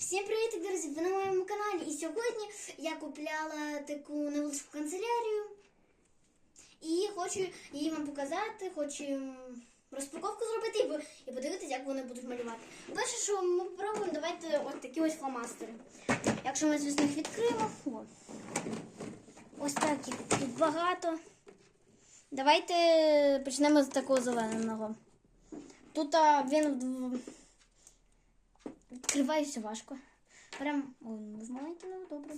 Всім привіт, друзі! Ви на моєму каналі. І сьогодні я купляла таку невеличку канцелярію. І хочу її вам показати, хочу розпаковку зробити і, подивитися, як вони будуть малювати. Перше, що ми попробуємо, давайте ось такі ось фломастери. Якщо ми з них відкриємо. О. Ось так їх багато. Давайте почнемо з такого зеленого. Тут він в- Відкривається важко. Прям з маленьким ну, добре.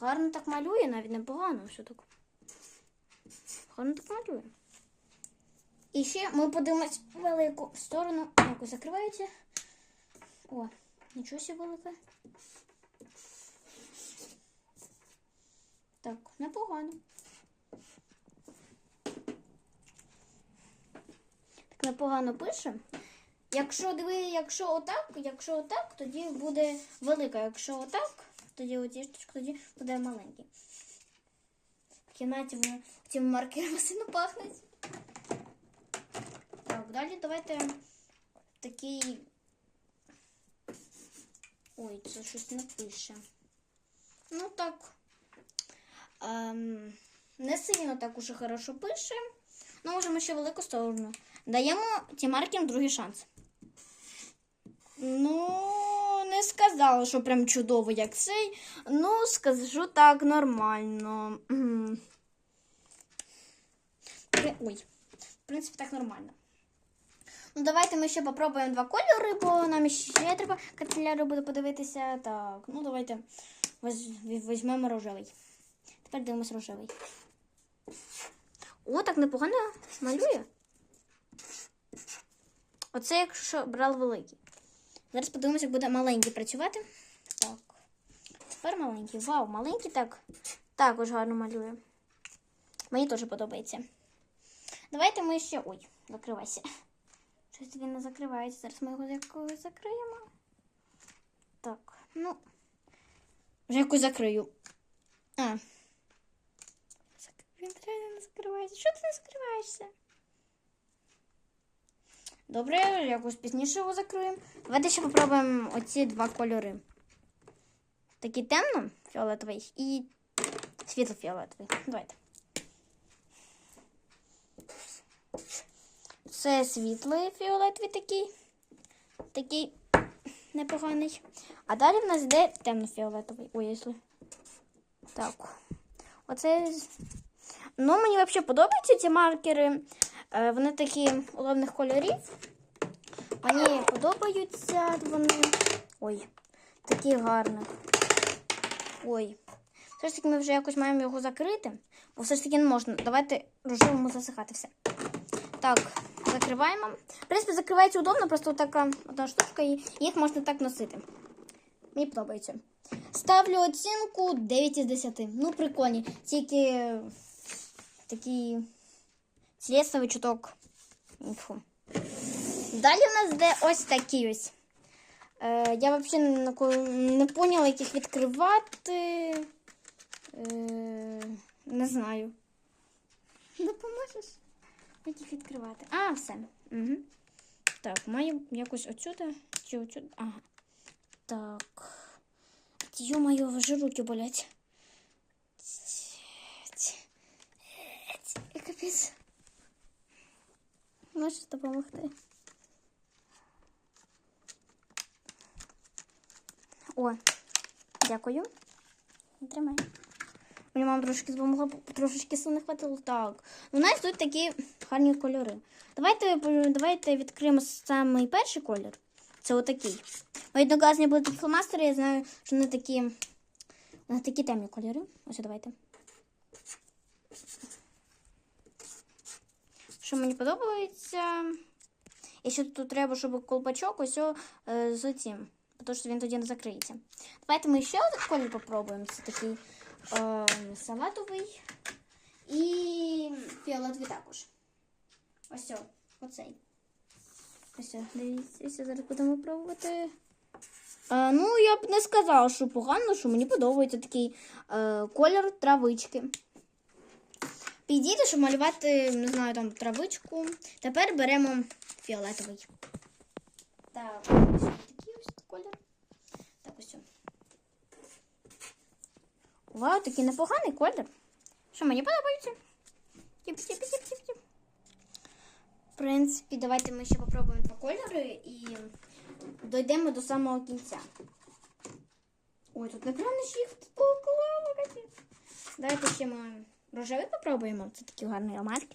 Гарно так малює, навіть непогано все так. Гарно так малює. І ще ми подивимось велику сторону. Як закривається. О, нічого себе велике. Так, непогано. Так непогано пише. Якщо диви, якщо отак, якщо отак, тоді буде велика. Якщо отак, тоді штучки, тоді буде маленький. В кімнаті цим маркером сильно пахнуть. Так, далі давайте такий. Ой, це щось не пише. Ну так. Ем, не сильно так уже хорошо пише. Ну, можемо ще велику сторону. Даємо Тімаркам другий шанс. Ну, не сказала, що прям чудово, як цей. Ну, скажу так, нормально. Ой, в принципі, так нормально. Ну, давайте ми ще попробуємо два кольори, бо нам ще треба канцелярію буде подивитися. Так, ну давайте візьмемо рожевий. Тепер дивимось рожевий. О, так непогано малює. Оце якщо брали великий. Зараз подивимося, як буде маленький працювати. Так. Тепер маленький. Вау, маленький так також гарно малює. Мені теж подобається. Давайте ми ще. Ой, закривайся. Щось він не закривається. Зараз ми його якось закриємо. Так, ну. Вже якось закрию. А. Він реально не закривається. Що ти не закриваєшся? Добре, якось пізніше його закриємо. Давайте ще попробуємо оці два кольори. Такий темно-фіолетовий і світло-фіолетовий. Давайте. Це світлий фіолетовий такий. Такий непоганий. А далі в нас йде темно-фіолетовий. Ой, якщо. Так. Оце. Ну, мені взагалі подобаються ці маркери. Е, Вони такі уловних кольорів. Мені подобаються вони. Ой, такі гарні. Ой. Все ж таки ми вже якось маємо його закрити, бо все ж таки не можна. Давайте рожевому засихати все. Так, закриваємо. В принципі, закривається удобно, просто така одна штучка, і їх можна так носити. Мені подобається. Ставлю оцінку 9 із 10. Ну, прикольні. Тільки такий слідствовий чуток. Фу. Далі у нас йде ось такі ось. Е, я взагалі не, поняла, як їх відкривати. Е, не знаю. Допоможеш? Як їх відкривати? А, все. Угу. Так, маю якось отсюди чи отсюди. Ага. Так. Ё-моё, вже руки болять. Капець. Можеш допомогти? О, дякую. Тримай. Мені мама трошки допомогла, трошечки сил не хватило. Так. У нас тут такі гарні кольори. Давайте, давайте відкриємо самий перший колір. Це отакий. Мої однокласні були такі фломастери, я знаю, що вони такі, вони такі темні кольори. Ось давайте. Що мені подобається. І ще тут треба, щоб колпачок ось е, з цим. Тому що він тоді не закриється. Давайте ми ще один колір попробуємо. Це такий е, салатовий і фіолетовий також. Ось оцей. Ось, дивіться, зараз будемо пробувати. Е, ну, я б не сказала, що погано, що мені подобається такий е, колір травички. Підійде, щоб малювати, не знаю, там травичку. Тепер беремо фіолетовий. Так, ось такий ось колір. Так ось. Вау, такий непоганий колір. Що мені подобається? Тіп-тіп-тіп-тіп-тіп. В принципі, давайте ми ще попробуємо два кольори і дійдемо до самого кінця. Ой, тут напевно ще їх поклала, капець. Давайте ще маємо рожевий попробуємо. Це такий гарний аромат.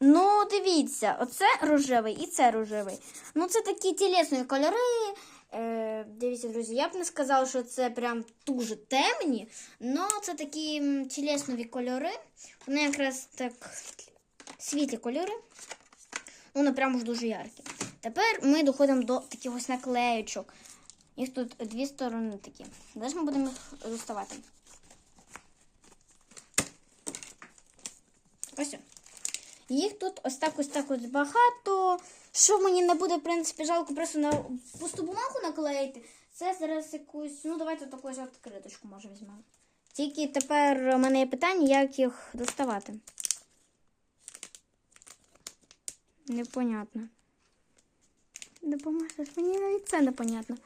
Ну, дивіться, оце рожевий і це рожевий. Ну, це такі тілесні кольори. Е, дивіться, друзі, я б не сказала, що це прям дуже темні, але це такі тілеснові кольори. Вони якраз так світлі кольори. Вони прям уж дуже яркі. Тепер ми доходимо до таких ось наклеючок. Їх тут дві сторони такі. Зараз ми будемо їх доставати. Ось. Їх тут ось так ось так ось багато. Що мені не буде, в принципі, жалко просто на пусту бумагу наклеїти. Це зараз якусь. Ну, давайте таку ось відкриточку може візьмемо. Тільки тепер у мене є питання, як їх доставати. Непонятно. Допоможеш, мені навіть це непонятно.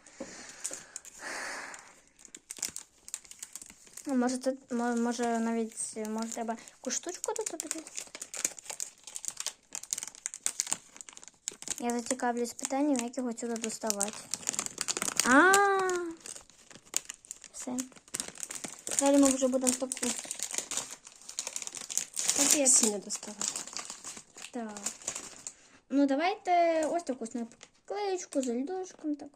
А може це може навіть може треба якусь штучку тут таку? Я зацікавлюсь питанням, як його сюди доставати. А, все. Далі ми вже будемо таку. Всі не доставати. Так. Ну, давайте ось таку ось наклеєчку з льдочком. Так.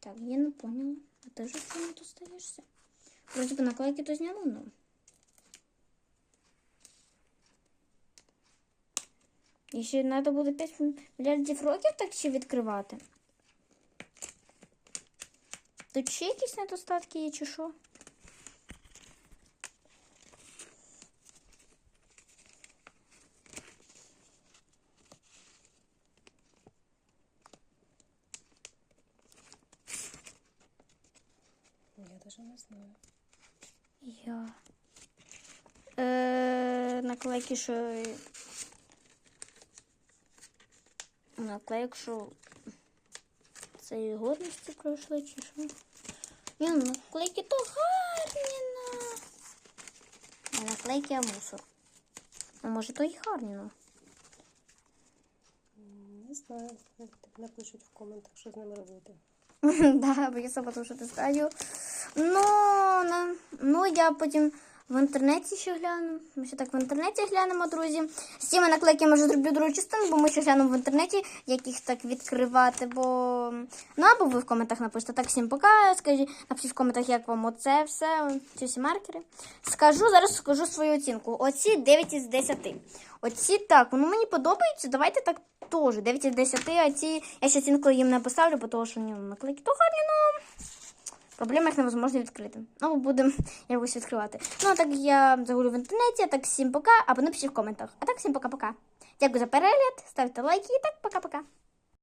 Так, я не поняла. А ти ж не достаєшся. Вроді би наклейки то зняли, ну. І ще треба буде 5 мільярдів років так ще відкривати. Тут ще якісь недостатки є, чи що? Навіть не знаю. Я. Е, наклейки, що. Наклейк, що. Це і годності пройшли, чи що? Ні, ну наклейки то гарні на. А наклейки а мусор. А може то й гарні, ну. Не знаю. Так напишуть в коментах, що з ними робити. Да, бо я сама дуже тестаю. Ну, ну, я потім в інтернеті ще гляну. Ми ще так в інтернеті глянемо, друзі. З цими наклейками я вже зроблю другу частину, бо ми ще глянемо в інтернеті, як їх так відкривати. Бо ну або ви в коментах напишете так всім пока. Скажіть, напишіть в коментах, як вам оце все, ці всі маркери. Скажу, зараз скажу свою оцінку. Оці 9 із 10. Оці так, воно мені подобається. Давайте так теж. 9 із 10, а ці я ще оцінку їм не поставлю, бо тому що ні, наклейки то гарні, ну. Проблема їх невозможно відкрити. Ну, будемо якось відкривати. Ну, а так я загулю в інтернеті, а так всім пока, або напишіть в коментах. А так всім пока-пока. Дякую за перегляд, ставте лайки і так пока-пока.